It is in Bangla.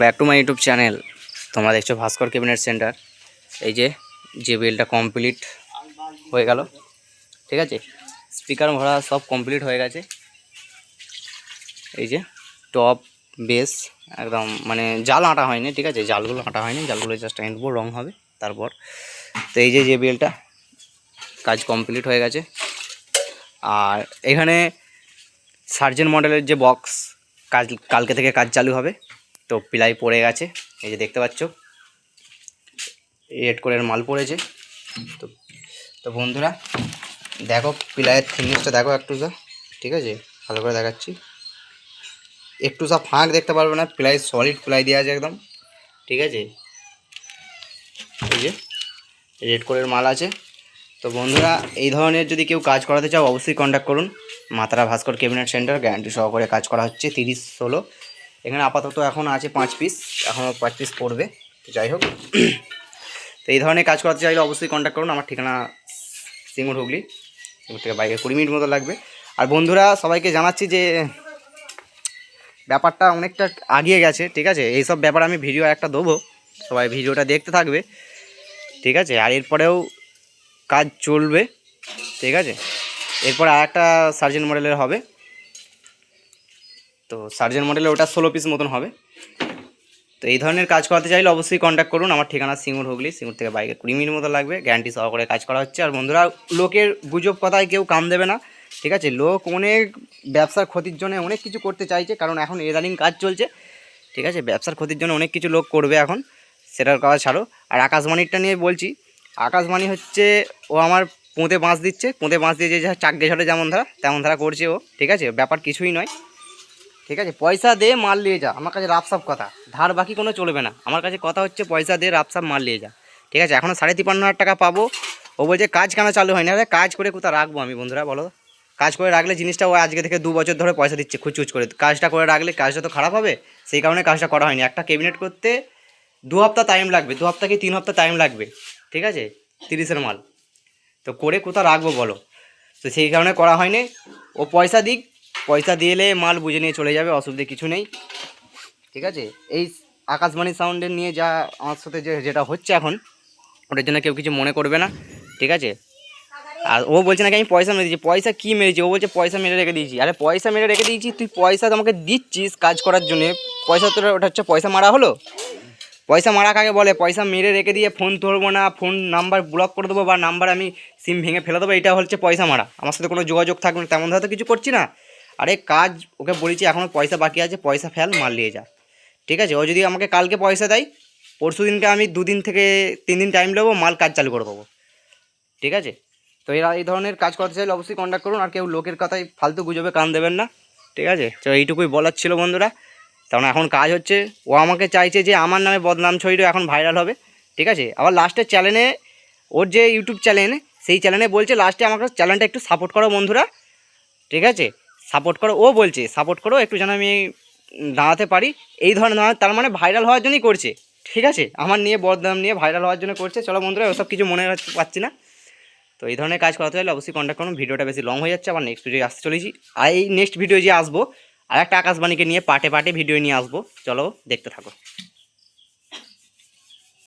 Back to my YouTube channel, তোমরা দেখছ ভাস্কর ক্যাবিনেট সেন্টার। এই যে যে বিলটা কমপ্লিট হয়ে গেল, ঠিক আছে? স্পিকার ভরা সব কমপ্লিট হয়ে গেছে। এই যে টপ বেস একদম মানে জাল আটা হয়নি, ঠিক আছে? জালগুলো আটা হয়নি, জালগুলো জাস্ট আঁটবো রং হবে, তারপর। তো এই যে যে বিলটা, কাজ কমপ্লিট হয়ে গেছে। আর এখানে সার্জেন মডেলের যে বক্স কাজ, কালকে থেকে কাজ চালু হবে। তো পিলাই পড়ে গেছে, এই যে দেখতে পাচ্ছ। রেড কোরের মাল পড়েছে। তো তো বন্ধুরা, দেখো পিলাইয়ের থিকনেসটা দেখো একটু যা, ঠিক আছে? ভালো করে দেখাচ্ছি। একটু সব ফাঁক দেখতে পারবে না, প্লাই সলিড প্লাই দেওয়া আছে একদম, ঠিক আছে? এই যে রেড কোরের মাল আছে। তো বন্ধুরা, এই ধরনের যদি কেউ কাজ করাতে চাও, অবশ্যই কন্ট্যাক্ট করুন। মাতারা ভাস্কর ক্যাবিনেট সেন্টার গ্যারান্টি সহকারে কাজ করা হচ্ছে, তিরিশ ষোলো এখানে আপাতত এখন আছে পাঁচ পিস এখনও পাঁচ পিস পড়বে, তো যাই হোক। তো এই ধরনের কাজ করাতে চাইলে অবশ্যই কন্ট্যাক্ট করুন, আমার ঠিকানা সিঙ্গুর হুগলি, সিঙ্গুর থেকে বাইকে কুড়ি মিনিট মতো লাগবে। আর বন্ধুরা, সবাইকে জানাচ্ছি যে ব্যাপারটা অনেকটা আগিয়ে গেছে, ঠিক আছে? এইসব ব্যাপার আমি ভিডিও একটা দেবো, সবাই ভিডিওটা দেখতে থাকবে, ঠিক আছে? আর এরপরেও কাজ চলবে, ঠিক আছে? এরপর আর একটা সার্জেন মডেলের হবে। তো সার্জেন মডেলের ওটা ষোলো পিস মতন হবে। তো এই ধরনের কাজ করাতে চাইলে অবশ্যই কন্ট্যাক্ট করুন। আমার ঠিকানা সিঙ্গুর হুগলি, সিঙ্গুর থেকে বাইকে কুড়ি মিনিট মতো লাগবে। গ্যারান্টি সহকারে কাজ করা হচ্ছে। আর বন্ধুরা, লোকের গুজব কথায় কেউ কাম দেবে না, ঠিক আছে? লোক অনেক ব্যবসার ক্ষতির জন্য অনেক কিছু করতে চাইছে, কারণ এখন এদানিং কাজ চলছে, ঠিক আছে? ব্যবসার ক্ষতির জন্য অনেক কিছু লোক করবে এখন, সেটার কথা ছাড়ো। আর আকাশবাণীরটা নিয়ে বলছি, আকাশবাণী হচ্ছে, ও আমার পোঁতে বাঁশ দিচ্ছে। পোঁতে বাঁশ দিয়ে যা চাকরি ঝড়ে যেমন ধারা, তেমন ধারা করছে ও, ঠিক আছে? ব্যাপার কিছুই নয়। ঠিক আছে, পয়সা দে, মাল নিয়ে যা। আমার কাছে রাফসাপ কথা। ধার বাকি কোনো চলবে না। আমার কাছে কথা হচ্ছে, পয়সা দে রাফসাপ মাল নিয়ে যা। ঠিক আছে এখনও সাড়ে তিপ্পান্ন হাজার টাকা পাবো। ও বলছে, কাজ কেন চালু হয় না কাজ করে কোথাও রাখব আমি, বন্ধুরা, বলো। কাজ করে রাখলে জিনিসটা ও আজকে থেকে দু বছর ধরে পয়সা দিচ্ছে খুচুচ করে। কাজটা করে রাখলে কাজটা তো খারাপ হবে, সেই কারণে কাজটা করা হয়নি। একটা ক্যাবিনেট করতে দু হপ্তাহ টাইম লাগবে, দু হপ্তাহ কি তিন হপ্তাহ টাইম লাগবে, ঠিক আছে, তিরিশের মাল। তো করে কোথাও রাখব, বলো। তো সেই কারণে করা হয়নি। ও পয়সা দিক পয়সা দিয়ে এলে মাল বুঝে নিয়ে চলে যাবে, অসুবিধে কিছু নেই। ঠিক আছে? এই আকাশবাণী সাউন্ডের নিয়ে যা, আমার সাথে যে যেটা হচ্ছে এখন, ওটার জন্য কেউ কিছু মনে করবে না, ঠিক আছে? আর ও বলছে নাকি আমি পয়সা মেরে দিয়েছি। পয়সা কী মেরেছি? ও বলছে পয়সা মেরে রেখে দিয়েছি। আরে পয়সা মেরে রেখে দিয়েছি? তুই পয়সা তোমাকে দিচ্ছিস কাজ করার জন্যে। পয়সা তোর, ওটা হচ্ছে পয়সা মারা হলো? পয়সা মারা কাকে বলে? পয়সা মেরে রেখে দিয়ে ফোন ধরবো না, ফোন নাম্বার ব্লক করে দেবো বা নাম্বার আমি সিম ভেঙে ফেলে দেবো, এটা হচ্ছে পয়সা মারা। আমার সাথে কোনো যোগাযোগ থাকবে না, তেমন ধরো কিছু করছি না। আরে কাজ, ওকে বলেছি এখনও পয়সা বাকি আছে, পয়সা ফেল, মাল নিয়ে যা। ঠিক আছে? ও যদি আমাকে কালকে পয়সা দেয়, পরশু দিনকে আমি দুদিন থেকে তিন দিন টাইম নেব, মাল কাজ চালু করে দেবো। ঠিক আছে? তো এরা এই ধরনের কাজ করতে চাইলে অবশ্যই কন্ট্যাক্ট করুন, আর কেউ লোকের কথায় ফালতু গুজবে, কান দেবেন না। ঠিক আছে? তো এইটুকুই বলার ছিল বন্ধুরা। কারণ এখন কাজ হচ্ছে, ও আমাকে চাইছে যে আমার নামে বদনাম ছড়িয়ে এখন ভাইরাল হবে। ঠিক আছে? আবার লাস্টের চ্যানেলে ওর যে ইউটিউব চ্যানেল সেই চ্যানেলে বলছে লাস্টে আমাকে চ্যানেলটা একটু সাপোর্ট করো বন্ধুরা। ঠিক আছে? সাপোর্ট করো, ও বলছে, সাপোর্ট করো, একটু যেন আমি দাঁড়াতে পারি। এই ধরনের তার মানে ভাইরাল হওয়ার জন্যই করছে। ঠিক আছে? আমার নিয়ে বদনাম নিয়ে ভাইরাল হওয়ার জন্য করছে। চলো বন্ধুরা, ওসব কিছু মনে পারছি না। তো এই ধরনের কাজ করাতে হলে অবশ্যই কন্ট্যাক্ট করুন। ভিডিওটা বেশি লং হয়ে যাচ্ছে। আবার নেক্সট ভিডিও আসতে চলেছি। আর এই নেক্সট ভিডিও যে আসব, আর একটা আকাশবাণীকে নিয়ে পাটে পাটে ভিডিও নিয়ে আসব। চলো দেখতে থাকো।